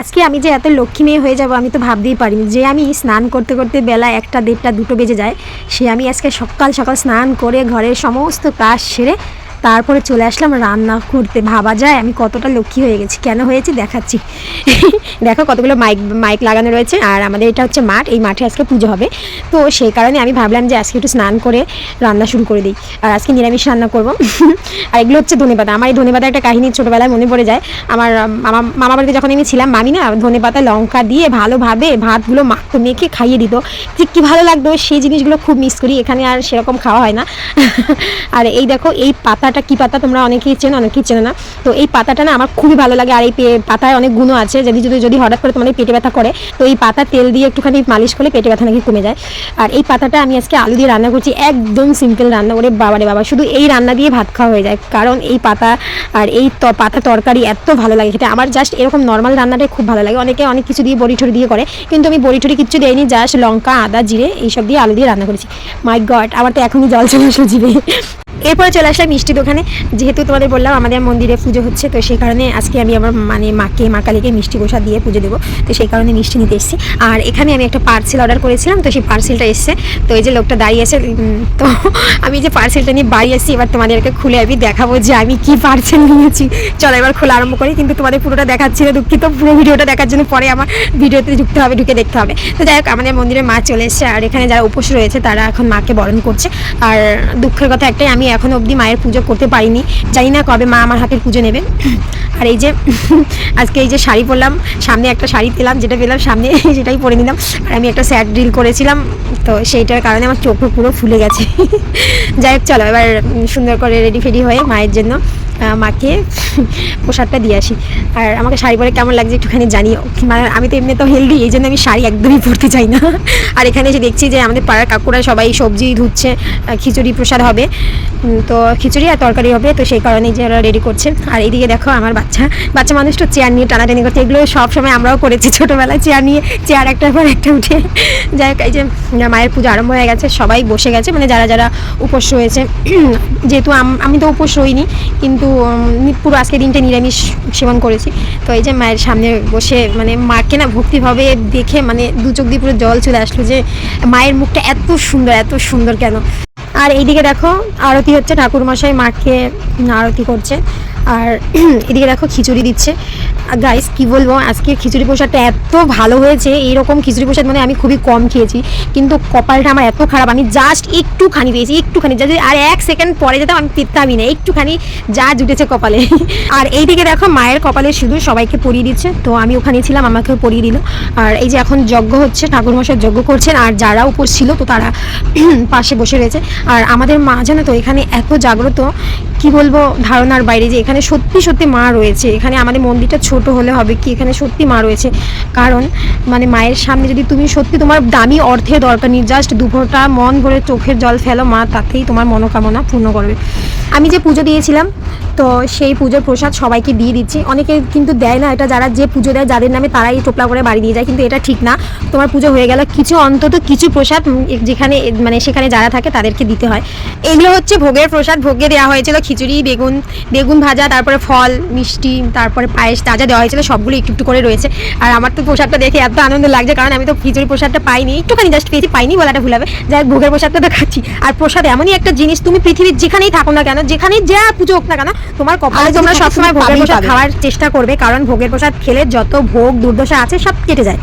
আজকে আমি যে এত লক্ষ্মী মেয়ে হয়ে যাব, আমি তো ভাবতেই পারিনি যে আমি স্নান করতে করতে বেলা একটা দেড়টা দুটো বেজে যায়। সে আমি আজকে সকাল সকাল স্নান করে ঘরের সমস্ত কাজ সেরে তারপরে চলে আসলাম, রান্না করতে। ভাবা যায়, আমি কতটা লক্ষ্মী হয়ে গেছি। কেন হয়েছে? দেখাচ্ছি। দেখো কতগুলো মাইক মাইক লাগানো রয়েছে। আর আমাদের এটা হচ্ছে মাঠ, এই মাঠে আজকে পুজো হবে। তো সেই কারণে আমি ভাবলাম যে আজকে একটু স্নান করে রান্না শুরু করে দিই। আর আজকে নিরামিষ রান্না করব। আর এগুলো হচ্ছে ধনেপাতা। আমার এই ধনেপাতা একটা কাহিনী ছোটোবেলায় মনে পড়ে যায়। আমার মামা মামা বাড়িতে যখন আমি ছিলাম, মামি না ধনেপাতা লঙ্কা দিয়ে ভালোভাবে ভাতগুলো মাখতো, মেখে খাইয়ে দিত। যে কী ভালো লাগতো? সেই জিনিসগুলো খুব মিস করি। এখানে আর সেরকম খাওয়া হয় না। আর এই দেখো, এই পাতাটা কি পাতা তোমরা অনেকেই চেনো অনেকেই চেনো না। তো এই পাতাটা না আমার খুবই ভালো লাগে, আর এই পাতায় অনেক গুণ আছে। যদি যদি যদি হঠাৎ করে তোমাদের পেটে ব্যথা করে, তো এই পাতা তেল দিয়ে একটুখানি মালিশ করলে পেটে ব্যথা নাকি কমে যায়। আর এই পাতাটা আমি আজকে আলু দিয়ে রান্না করছি, একদম সিম্পল রান্না। করে বাবারে বাবা, শুধু এই রান্না দিয়ে ভাত খাওয়া হয়ে যায়। কারণ এই পাতা আর এই পাতা তরকারি এত ভালো লাগে খেতে। আমার জাস্ট এরকম নর্মাল রান্নাটাই খুব ভালো লাগে। অনেকে অনেক কিছু দিয়ে বড়ি দিয়ে করে, কিন্তু আমি বড়ি কিচ্ছু দেয়নি জাস্ট লঙ্কা, আদা, জিরে এইসব দিয়ে আলু দিয়ে রান্না করেছি। মাই গড আমার তো এখনই জল চলে আসলো জিভে। এরপরে চলে আসলাম মিষ্টি দোকানে। যেহেতু তোমাদের বললাম আমাদের মন্দিরে পুজো হচ্ছে, তো সেই কারণে আজকে আমি আমার মানে মাকে, মা কালীকে মিষ্টি প্রসাদ দিয়ে পুজো দেবো। তো সেই কারণে মিষ্টি নিতে এসেছি। আর এখানে আমি একটা পার্সেল অর্ডার করেছিলাম, তো সেই পার্সেলটা এসছে। তো এই যে লোকটা দাঁড়িয়ে আছে তো আমি যে পার্সেলটা নিয়ে বাড়ি আসছি, এবার তোমাদেরকে খুলে আমি দেখাবো যে আমি কি পার্সেল নিয়েছি। চলো, এবার খোলা আরম্ভ করি, কিন্তু তোমাদের পুরোটা দেখাচ্ছি না দুঃখিত। পুরো ভিডিওটা দেখার জন্য পরে আমার ভিডিওতে ঢুকতে হবে, ঢুকে দেখতে হবে। তো যাই হোক, আমাদের মন্দিরে মা চলে এসেছে, আর এখানে যারা উপোস রয়েছে, তারা এখন মাকে বরণ করছে। আর দুঃখের কথা একটাই, আমি এখন অবধি মায়ের পুজো করতে পারিনি। জানি না কবে মা আমার হাতের পুজো নেবেন আর এই যে, আজকে এই যে শাড়ি পরলাম, সামনে একটা শাড়ি পেলাম, যেটা পেলাম সামনে, সেটাই পরে নিলাম। আর আমি একটা স্যাড ড্রিল করেছিলাম, তো সেইটার কারণে আমার চোখ পুরো ফুলে গেছে। যাই হোক, চলো, এবার সুন্দর করে রেডি ফেডি হয়ে মায়ের জন্য মাকে পোশাকটা দিয়ে আসি। আর আমাকে শাড়ি পরে কেমন লাগছে একটুখানি জানিও। মানে আমি তো এমনি তো হেলদি এই জন্য আমি শাড়ি একদমই পরতে চাই না। আর এখানে এসে দেখছি যে আমাদের পাড়ার কাকুরা সবাই সবজি ধুচ্ছে খিচুড়ি প্রসাদ হবে। তো খিচুড়ি আর তরকারি হবে, তো সেই কারণেই যে ওরা রেডি করছে। আর এইদিকে দেখো আমার বাচ্চা। বাচ্চা মানুষ তো চেয়ার নিয়ে টানাটানি করছে। এগুলো সব সময় আমরাও করেছি ছোটোবেলায় চেয়ার নিয়ে চেয়ার একটার পর একটা উঠে। যাই হোক, এই যে মায়ের পুজো আরম্ভ হয়ে গেছে, সবাই বসে গেছে। মানে যারা যারা উপোস রয়েছে, যেহেতু আমি তো উপোস রইনি, কিন্তু উম, পুরো আজকে দিনটা নিরামিষ সেবন করেছি। তো এই যে মায়ের সামনে বসে মানে মাকে না ভক্তিভাবে দেখে মানে দু চোখ দিয়ে পুরো জল চলে আসলো যে মায়ের মুখটা এত সুন্দর এত সুন্দর কেন? আর এইদিকে দেখো আরতি হচ্ছে ঠাকুরমশাই মাকে আরতি করছে। আর এদিকে দেখো খিচুড়ি দিচ্ছে। গাইস কি বলব আজকে খিচুড়ি প্রসাদটা এত ভালো হয়েছে, এইরকম খিচুড়ি প্রসাদ মানে আমি খুবই কম খেয়েছি, কিন্তু কপালটা আমার এত খারাপ, আমি জাস্ট একটুখানি পেয়েছি, একটুখানি যদি আর এক সেকেন্ড পরে যেতাম আমি পেতামই না, একটুখানি যা জুটেছে কপালে। আর এইদিকে দেখো মায়ের কপালে শুধু সবাইকে পরিয়ে দিচ্ছে, তো আমি ওখানে ছিলাম, আমাকেও পরিয়ে দিল। আর এই যে এখন যজ্ঞ হচ্ছে, ঠাকুরমশাই যজ্ঞ করছেন, আর যারা উপর ছিল, তো তারা পাশে বসে রয়েছে। আর আমাদের মা জানো তো, এখানে এত জাগ্রত কি বলব ধারণার বাইরে যে এখানে সত্যি সত্যি মা রয়েছে, এখানে আমাদের মন্দিরটা ছোট হলে হবে কি, এখানে সত্যি মা রয়েছে। কারণ মানে মায়ের সামনে যদি তুমি সত্যি তোমার দামি অর্থে দরকার নেই জাস্ট দুপুরটা মন ভরে চোখের জল ফেলো, মা তাতেই তোমার মনোকামনা পূর্ণ করবে। আমি যে পুজো দিয়েছিলাম তো সেই পুজোর প্রসাদ সবাইকে দিয়ে দিচ্ছি। অনেকে কিন্তু দেয় না এটা যারা যে পুজো দেয় যাদের নামে তারাই টোপলা করে বাড়ি দিয়ে যায় কিন্তু এটা ঠিক না। তোমার পুজো হয়ে গেল কিছু অন্তত কিছু প্রসাদ যেখানে মানে সেখানে যারা থাকে তাদেরকে দিতে হয়। এগুলো হচ্ছে ভোগের প্রসাদ ভোগে দেওয়া হয়েছিল খিচুড়ি বেগুন বেগুন ভাজা তারপরে ফল মিষ্টি তারপরে পায়েস তাজা দেওয়া হয়েছিল সবগুলো একটু একটু করে রয়েছে। আর আমার তো প্রসাদটা দেখে এত আনন্দ লাগছে কারণ আমি তো খিচুড়ি প্রসাদটা পাইনি একটুখানি জাস্ট পেয়েছি পাইনি বলাটা ভুল হবে। যাই হোক, ভোগের প্রসাদটা তো খাচ্ছি। আর প্রসাদ এমনই একটা জিনিস তুমি পৃথিবীর যেখানেই থাকো না কেন যেখানেই যা পুজো হোক না কেন তোমার কপালে তোমরা সবসময় ভোগের প্রসাদ খাওয়ার চেষ্টা করবে কারণ ভোগের প্রসাদ খেলে যত ভোগ দুর্দশা আছে সব কেটে যায়।